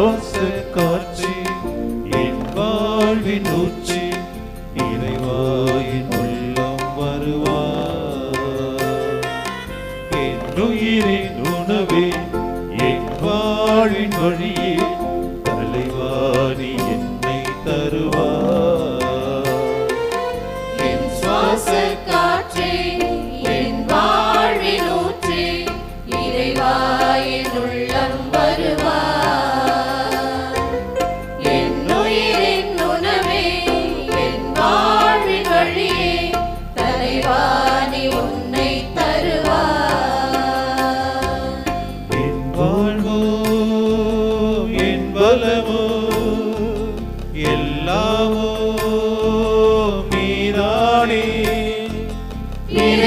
சுவாச காட்சி என் வாழ்வின் உச்சி இறைவாயின் உள்ளம் வருவார். என் உயிரின்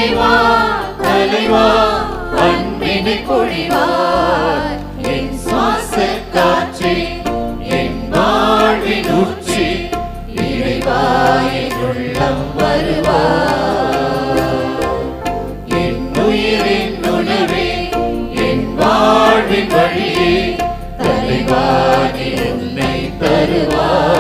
இறைவா தலைவா அன்பினை பொழிவார் என் சுவாச காற்றே என் வாழ்வின் ஊற்றே இறைவா உள்ளம் வருவார் என் உயிரின் உணவே என் வாழ்வின் வழியே உன்னை தருவார்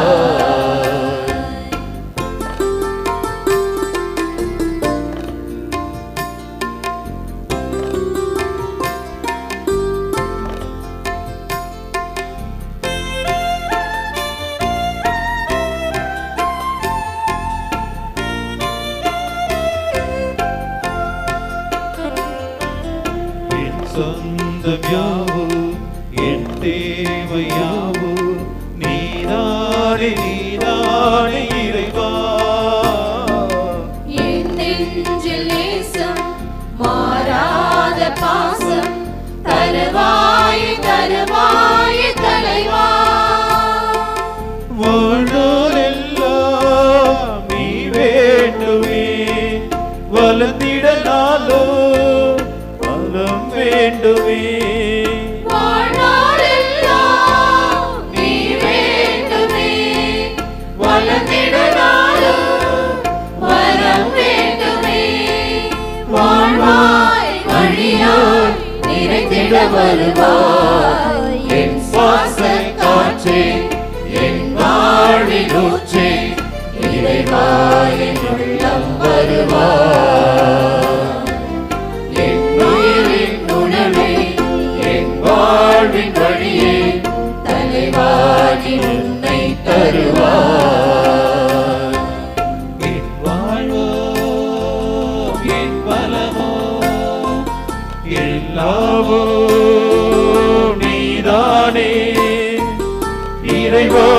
சொந்தம் யாவோ என் தேவை நீதானே நீதானே. நிறைந்திட வருவாய். என் சுவாச காற்றே என் வாழ்வின் ஊற்றே இறைவா. எல்லாவோ நீதானே. இறைவா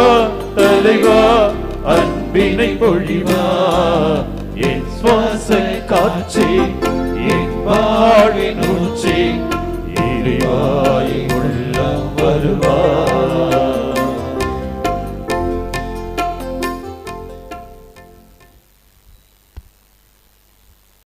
தலைவா அன்பினை பொழிவா. என் சுவாச காட்சி என் வாழ்வின் ஊற்றே